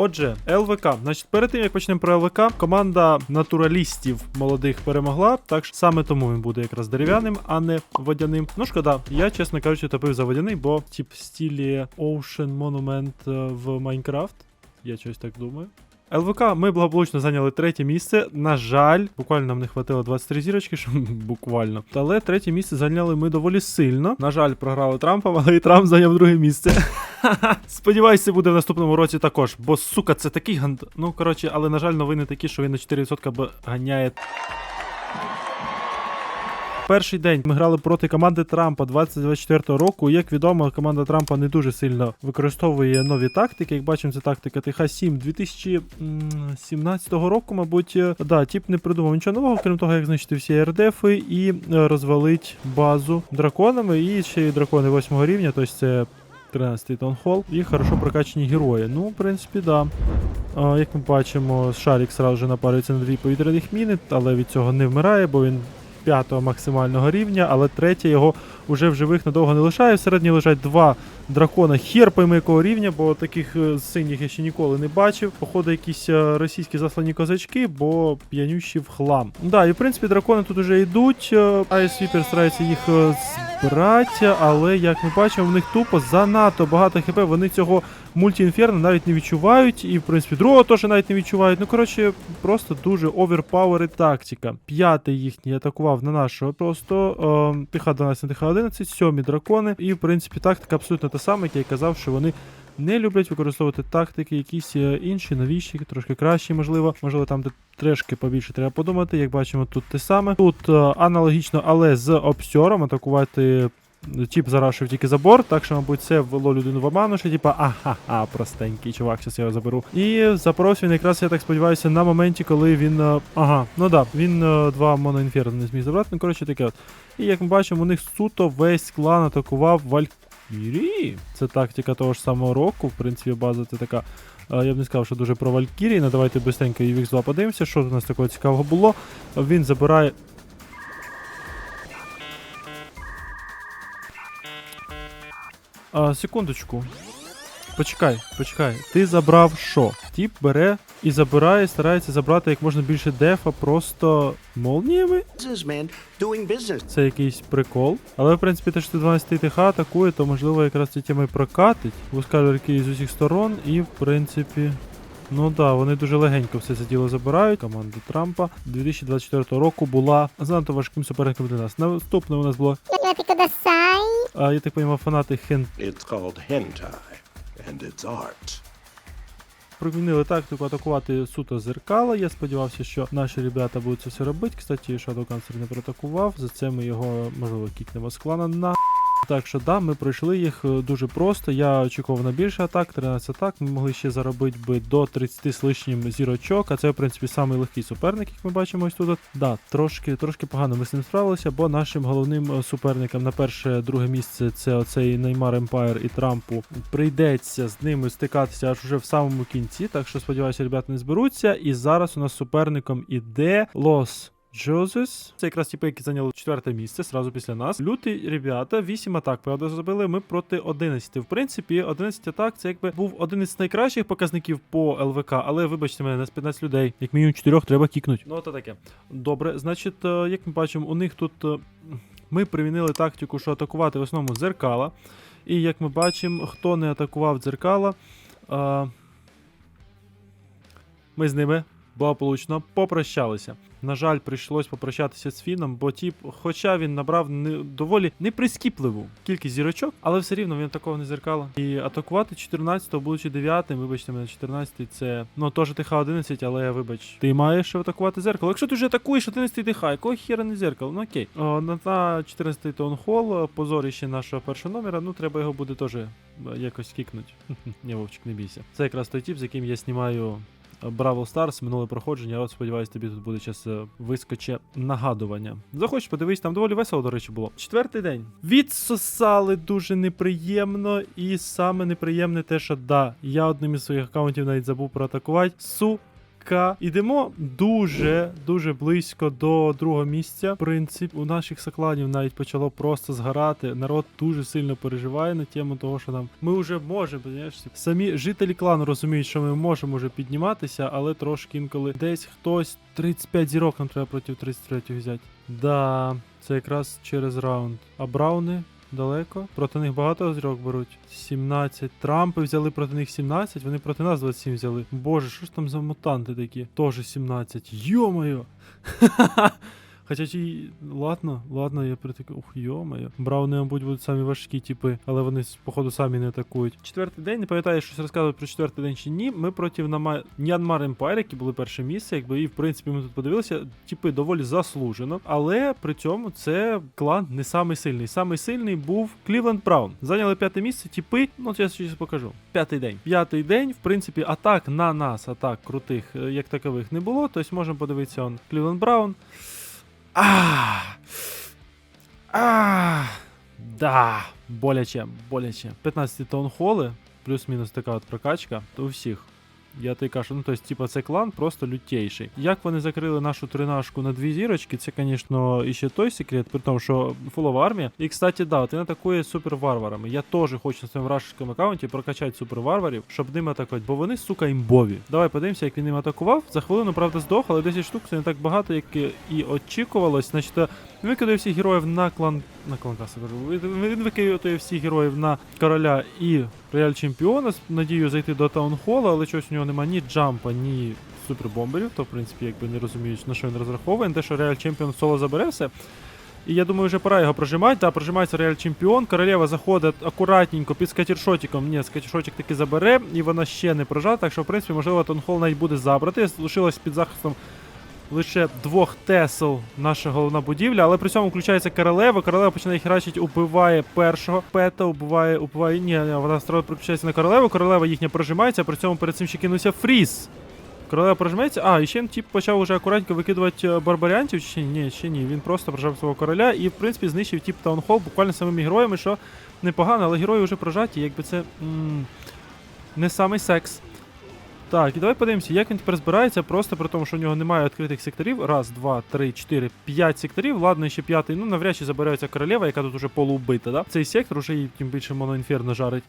Отже, ЛВК. Значить, перед тим як почнемо про ЛВК, команда натуралістів молодих перемогла. Так що саме тому він буде якраз дерев'яним, а не водяним. Ну шкода, я, чесно кажучи, топив за водяний, бо тип в стилі Ocean Monument е, в Майнкрафт. Я щось так думаю. ЛВК ми благополучно зайняли третє місце. На жаль, буквально нам не хватило 23 зірочки, що буквально. Але третє місце зайняли ми доволі сильно. На жаль, програли Трампом, але і Трамп зайняв друге місце. Сподіваюся, буде в наступному році також. Бо сука, це такий ганд. Ну коротше, але на жаль, новини такі, що він на 4% б- ганяє. Перший день ми грали проти команди Трампа 2024 року. Як відомо, команда Трампа не дуже сильно використовує нові тактики. Як бачимо, це тактика ТХ-7 2017 року, мабуть. Е, Да, тип не придумав нічого нового, крім того, як знищити всі РДФи і е, розвалить базу драконами. І ще й дракони 8 рівня, тобто це 13-й таунхол. І хорошо прокачані герої. Ну, в принципі, да. А, як ми бачимо, Шарік сразу же напарюється на дві повітряних міни, але від цього не вмирає, бо він п'ятого максимального рівня, але третє його уже в живих надовго не лишає. Всередині лежать два дракона хер пойми якого рівня, бо таких е, синіх я ще ніколи не бачив. Походу, якісь е, російські заслані козачки, бо п'янющі в хлам. Да, і в принципі дракони тут уже йдуть. Айс Віпер старається їх е, збирати, але як ми бачимо, в них тупо занадто багато хп. Вони цього мультіінферно навіть не відчувають, і в принципі другого теж навіть не відчувають. Ну коротше, просто дуже оверпауери тактика. П'ятий їхній атакував на нашого просто е, тиха 12 на тиха 11, сьомі дракони. І в принципі тактика абсолютно та сама, як я казав, що вони. Не люблять використовувати тактики, якісь е, інші, новіші, трошки кращі, можливо. Можливо, там де трошки побільше треба подумати. Як бачимо, тут те саме. Тут е, аналогічно, але з обсьором атакувати Тіп зарашив тільки забор, так що, мабуть, це ввело людину в оману, що типа, ага, простенький чувак, зараз я його заберу. І запоровся він якраз, я так сподіваюся, на моменті, коли він. е, Ага, ну да, він е, два моноінферно не зміг забрати. Ну, коротше, таке от. І як ми бачимо, у них суто весь клан атакував Валькірі. Це тактика того ж самого року. В принципі, база це така. е, Я б не сказав, що дуже про Валькірії. Ну, давайте быстренько UX2 подивимося, що у нас такого цікавого було. Він забирає А, секундочку. Почекай, почекай. Ти забрав що? Тіп бере і забирає, старається забрати як можна більше дефа просто молніями. Це якийсь прикол. Але в принципі те, що ти 12 ТХ атакує, то можливо якраз ці тіми прокатить. Вускалерки з усіх сторон, і в принципі. Ну да, вони дуже легенько все це діло забирають. Команда Трампа 2024 року була занадто важким суперником для нас. Наступне у нас було. Я так розумію, фанати Хен and it's art. Примінили тактику атакувати суто зеркала. Я сподівався, що наші ребята будуть це все робити. Кстати, Shadow Cancer не протакував, За це ми його, можливо, кікнемо склана на. Так що да, ми пройшли їх е, дуже просто. Я очікував на більше атак, 13 атак. Ми могли ще заробити би до 30 з лишнім зірочок, а це, в принципі, самий легкий суперник, як ми бачимо ось тут. Да, трошки, трошки погано ми з ним справилися, бо нашим головним е, суперникам на перше, друге місце це оцей Неймар Емпайр і Трампу. Прийдеться з ними стикатися аж уже в самому кінці. Так що сподіваюся, ребята не зберуться. І зараз у нас суперником іде Лос. Джозес. Це якраз типи, які зайняли четверте місце сразу після нас. Люті ребята, 8 атак, правда, зробили. Ми проти 11. В принципі, 11 атак це якби був один із найкращих показників по ЛВК, але вибачте мене, нас 15 людей. Як мінімум 4 треба кікнуть. Ну, то таке. Добре, значить, е, як ми бачимо, у них тут е, ми примінили тактику, що атакувати в основному зеркала. І як ми бачимо, хто не атакував дзеркала, е, ми з ними благополучно попрощалися. На жаль, прийшлось попрощатися з Фіном, бо тіп, хоча він набрав не, доволі неприскіпливу кількість зірочок, але все рівно він такого не зеркала. І атакувати 14-го, будучи 9-м, вибачте мене, 14-й це ну теж ТХ 11, але вибач, ти маєш атакувати зеркало. Якщо ти вже атакуєш 11-й ТХ, якого хера не зеркало? Ну окей. О, на, на 14-й таунхол, позоріще нашого першого номера, ну треба його буде теж е, якось кікнути. Ні, Вовчик, не бійся. Це якраз той тип, з яким я знімаю Бравл Старс, минуле проходження. От сподіваюся, тобі тут буде час вискоче нагадування. Захочеш, подивись, там доволі весело, до речі, було. Четвертий день. Відсосали дуже неприємно, і саме неприємне те, що да, я одним із своїх аккаунтів навіть забув проатакувати. Су. АФК. Ідемо дуже дуже близько до другого місця. В принципі, у наших сокланів навіть почало просто згорати. Народ дуже сильно переживає на тему того, що нам ми вже можемо. самі жителі клану розуміють, що ми можемо вже підніматися, але трошки інколи десь хтось 35 зірок нам треба проти 33 взяти. Да, це якраз через раунд. А брауни далеко. Проти них багато зірок беруть. 17. Трампи взяли проти них 17, вони проти нас 27 взяли. Боже, що ж там за мутанти такі? Тоже 17. Йо-моє! Хоча чи ладно, ладно, я притик. Ух, йо-моє. Брауни, мабуть, будуть самі важкі типи, але вони походу самі не атакують. Четвертий день, не пам'ятаю, щось розказувати про четвертий день чи ні. Ми проти Нама... Нянмар Empire, які були перше місце, якби і в принципі ми тут подивилися, типи доволі заслужено. Але при цьому це клан не самий сильний. Самий сильний був Клівленд Браун. Зайняли п'яте місце, типи. Ну, от я щось покажу. П'ятий день. П'ятий день, в принципі, атак на нас, атак крутих, е, як такових, не було. Тобто можемо подивитися он Клівленд Браун. А. А. Да. Боляче, боляче. 15 таунхоли, плюс-мінус така от прокачка. То у всіх. Я тобі кажу, ну тобто, типа, це клан просто лютейший. Як вони закрили нашу тринашку на дві зірочки, це, звісно, іще той секрет, при тому, що фулова армія. І, кстати, да, от він атакує супер-варварами. Я теж хочу на своєму рашському аккаунті прокачати супер-варварів, щоб ними атакувати, бо вони, сука, імбові. Давай подивимося, як він ним атакував. За хвилину, правда, здох, але 10 штук це не так багато, як і очікувалось. Значить, він викидає всіх героїв на клан. На клан кажу. Він викидає всіх героїв на короля і рояль чемпіона з надією зайти до таунхола, але чогось у нього немає ні джампа, ні супербомберів. То, в принципі, якби не розуміють, на що він розраховує. Те, що реаль чемпіон соло забере все. І я думаю, вже пора його прожимати. Да, прожимається реаль чемпіон. Королева заходить акуратненько під скатіршотиком. Ні, скатіршотик таки забере, і вона ще не прожата. Так що, в принципі, можливо, Таунхол навіть буде забрати. Лишилось під захистом лише двох тесел наша головна будівля, але при цьому включається королева. Королева починає херачити, убиває першого пета, убиває, убиває. Ні, вона строго переключається на королеву. Королева їхня прожимається, а при цьому перед цим ще кинувся фріз. Королева прожиметься. А, і ще тип почав уже акуратненько викидувати е, барбарянтів. Чи ні, ще ні. Він просто прожав свого короля і, в принципі, знищив тип таунхол буквально самими героями, що непогано, але герої вже прожаті, якби це м- не самий секс. Так, і давай подивимося, як він тепер збирається, просто при тому, що в нього немає відкритих секторів. Раз, два, три, чотири, п'ять секторів. Ладно, ще п'ятий. Ну, навряд чи забирається королева, яка тут уже полуубита, да? Цей сектор уже її тим більше моноінферно жарить.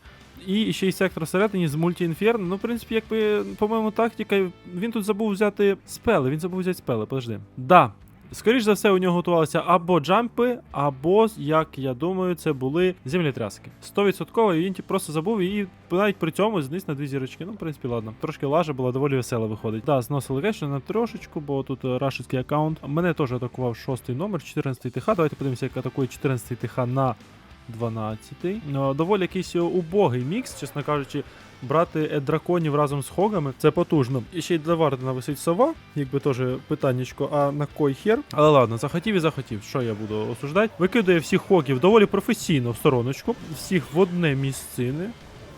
І ще й сектор всередині з мультіінферно. Ну, в принципі, якби, по-моєму, тактика. Він тут забув взяти спели. Він забув взяти спели, подожди. Да. Скоріш за все, у нього готувалися або джампи, або, як я думаю, це були землетряски. 100% і він просто забув і навіть при цьому зніс на дві зірочки. Ну, в принципі, ладно. Трошки лажа була доволі весела виходить. Да, зносили конечно, на трошечку, бо тут е, рашистський аккаунт. Мене теж атакував шостий номер, 14 ТХ. Давайте подивимося, як атакує 14 ТХ на 12-й. Ну, Доволі якийсь убогий мікс, чесно кажучи. Брати е, драконів разом з хогами це потужно. І ще й для Вардена висить сова, якби теж питаннячко, а на кой хер? Але ладно, захотів і захотів. Що я буду осуждати? Викидає всіх хогів доволі професійно в стороночку, всіх в одне місцини.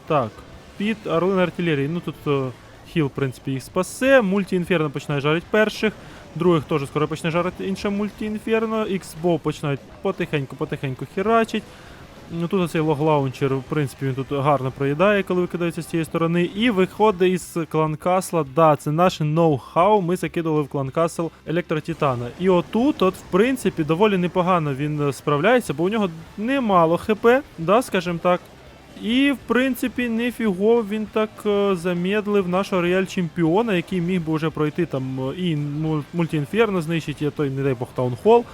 Так, під Орлин артилерії. Ну тут е, хіл, в принципі, їх спасе. Мульті-інферно починає жарити перших. Других теж скоро почне жарити інше мульті-інферно. X-Bow починають потихеньку-потихеньку херачить. Ну тут оцей лог-лаунчер, в принципі, він тут гарно проїдає, коли викидається з цієї сторони. І виходить із кланкасла. Да, це наше ноу-хау. Ми закидали в кланкасл електротитана. І отут, от, в принципі, доволі непогано він е, справляється, бо у нього немало хп, да, скажімо так. І, в принципі, нефіго він так е, замедлив нашого реаль чемпіона, який міг би вже пройти там е, і муль- мультіінферно знищити, і той, не дай Бог, таунхол.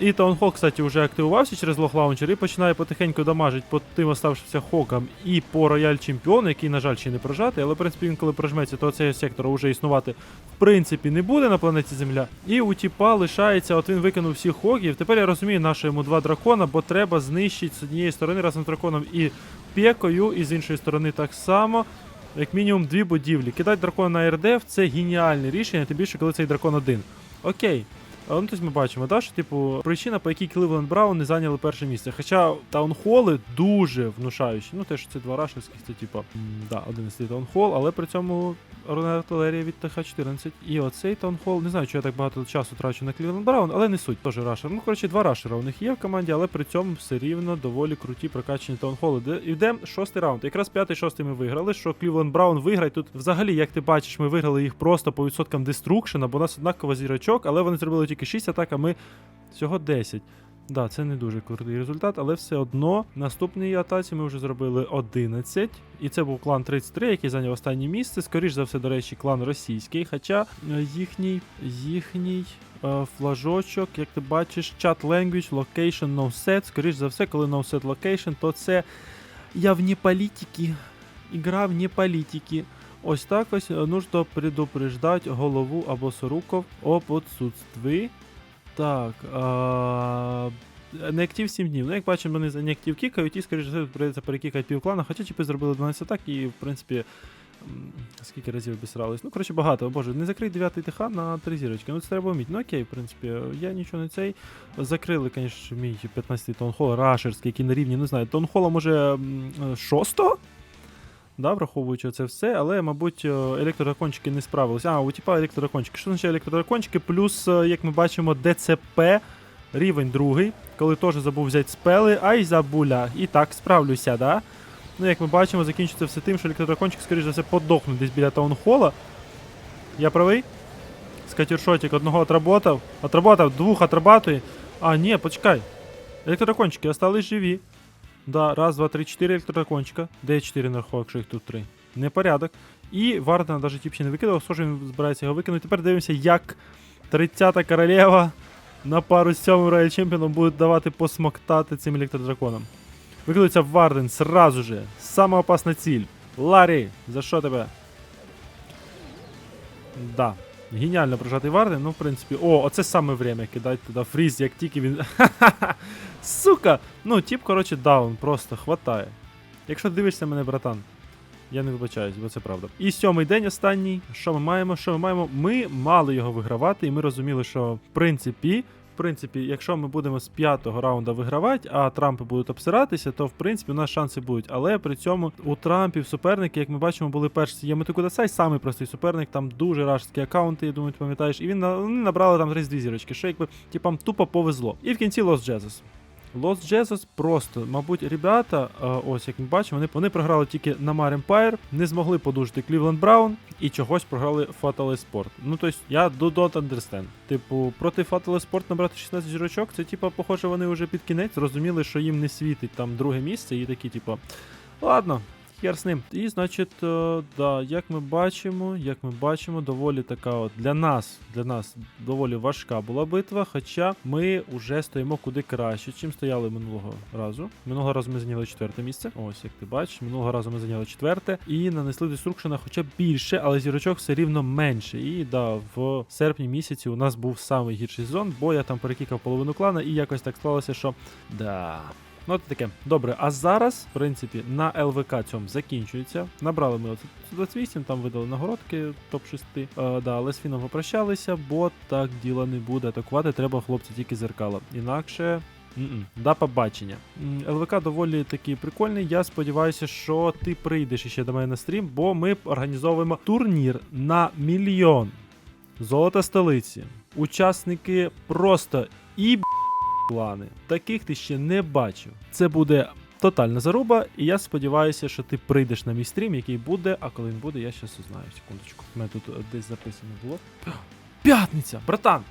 І Таунхол, кстати, вже активувався через лох лаунчер і починає потихеньку дамажити по тим оставшимся хокам і по рояль чемпіону, який, на жаль, ще не прожатий, але в принципі він коли прожметься, то цей сектор вже існувати в принципі не буде на планеті Земля. І у тіпа лишається, от він викинув всіх хогів. Тепер я розумію, на що йому два дракона, бо треба знищити з однієї сторони разом з драконом і пекою, і з іншої сторони так само. Як мінімум дві будівлі. Кидати дракона на РДФ це геніальне рішення, тим більше, коли цей дракон один. Окей. Ну, тобто ми бачимо, да, що типу причина, по якій Кливленд Браун не зайняли перше місце. Хоча таунхоли дуже внушаючі. Ну, те, що це два рашівських, це типу, да, 11 таунхол, але при цьому артилерія від ТХ-14. І оцей таунхол. Не знаю, чи я так багато часу трачу на Клівленд Браун, але не суть, теж рашер. Ну, коротше, два рашера у них є в команді, але при цьому все рівно доволі круті прокачані таунхоли. Де йдемо шостий раунд. Якраз п'ятий, шостий ми виграли. Що Клівленд Браун виграє. Тут взагалі, як ти бачиш, ми виграли їх просто по відсоткам деструкшена, бо у нас однаково зірочок, але вони зробили тільки 6 атак, а ми всього 10. Да, це не дуже крутий результат, але все одно наступній атаці ми вже зробили 11. І це був клан 33, який зайняв останнє місце. Скоріш за все, до речі, клан російський. Хоча е, їхній їхній е, флажочок, як ти бачиш, chat language, location, no set. Скоріш за все, коли no set location, то це я вне політики. Ігра вне політики. Ось так ось е, нужно предупреждать голову або соруков об отсутствии. Так. А... Неактив 7 днів. Ну, як бачимо, вони за неактив кікають, і, скоріше все, прийдеться перекікати півклана. Хоча чіпи зробили 12 атак, і, в принципі, скільки разів обісрались. Ну, коротше, багато. О, Боже, не закрий 9 ТХ на 3 зірочки. Ну, це треба вміти. Ну окей, в принципі, я нічого не цей. Закрили, звісно, мій 15-й тонхол, рашерський, який на рівні, не знаю, тонхола може 6 Да, враховуючи це все, але, мабуть, е, електродракончики не справилися. А, у типа електродракончики. Що означає електродракончики? Плюс, е, як ми бачимо, ДЦП рівень другий, коли теж забув взяти спели, ай забуля. І так, справлюся, да? Ну, як ми бачимо, закінчиться все тим, що електродракончик, скоріш за все, подохне десь біля таунхола. Я правий? Скатіршотик одного отработав. Отработав, двох отрабатує. А, ні, почекай. Електродракончики остались живі. Да, раз, два, три, чотири електродракончика. Де чотири наверху, якщо їх тут три? Непорядок. І Вардена навіть тіп ще не викидав, схоже, він збирається його викинути. Тепер дивимося, як 30-та королева на пару з сьомим Рояль Чемпіоном буде давати посмоктати цим електродраконом. Викидується Варден сразу же. Сама опасна ціль. Ларі, за що тебе? Да. Геніально прожатий варди, ну, в принципі. О, оце саме время кидати туди фріз, як тільки він. Сука! Ну, тіп, коротше, даун, просто хватає. Якщо дивишся мене, братан, я не вибачаюсь, бо це правда. І сьомий день останній. Що ми маємо? Що ми маємо? Ми мали його вигравати, і ми розуміли, що в принципі. Принципі, якщо ми будемо з п'ятого раунда вигравати, а Трампи будуть обсиратися, то в принципі у нас шанси будуть. Але при цьому у Трампів суперники, як ми бачимо, були перші. Є Метикудасай, самий простий суперник, там дуже рашські аккаунти, я думаю, ти пам'ятаєш. І він набрали там 32 зірочки, що якби типам тупо повезло. І в кінці Лос Джезус. Lost Jesus просто, мабуть, ребята, е, ось як ми бачимо, вони, вони програли тільки на Mar Empire, не змогли подужити Cleveland Brown і чогось програли Fatal Sport. Ну, тобто, я do don't understand. Типу, проти Fatal Sport набрати 16 зірочок, це типу, похоже, вони вже під кінець зрозуміли, що їм не світить там друге місце, і такі, типу, ладно. Хер з ним. І, значить, е, да, як ми бачимо, як ми бачимо, доволі така от для нас, для нас доволі важка була битва, хоча ми вже стоїмо куди краще, чим стояли минулого разу. Минулого разу ми зайняли четверте місце. Ось як ти бачиш, минулого разу ми зайняли четверте і нанесли деструкшена хоча б більше, але зірочок все рівно менше. І да, в серпні місяці у нас був самий гірший сезон, бо я там перекікав половину клана, і якось так склалося, що да. Ну, от таке. Добре, а зараз, в принципі, на ЛВК цьому закінчується. Набрали ми оце 28, там видали нагородки топ-6. Е, да, але з фіном попрощалися, бо так діла не буде. Атакувати треба хлопці тільки зеркала. Інакше. м-м, До побачення. ЛВК доволі такий прикольний. Я сподіваюся, що ти прийдеш ще до мене на стрім, бо ми організовуємо турнір на мільйон. Золота столиці. Учасники просто і плани. Таких ти ще не бачив. Це буде тотальна заруба, і я сподіваюся, що ти прийдеш на мій стрім, який буде. А коли він буде, я щас узнаю. Секундочку. У мене тут е, десь записано було. П'ятниця, братан!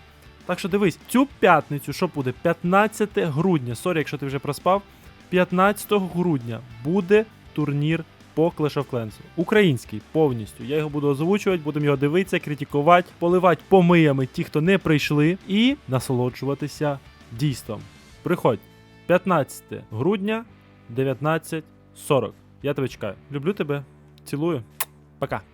Так що дивись, цю п'ятницю, що буде? 15 грудня. Сорі, якщо ти вже проспав. 15 грудня буде турнір по Clash of Clans. Український повністю. Я його буду озвучувати, будемо його дивитися, критикувати, поливати помиями ті, хто не прийшли, і насолоджуватися дійством. Приходь 15 грудня 19.40. Я тебе чекаю. Люблю тебе. Цілую. Пока.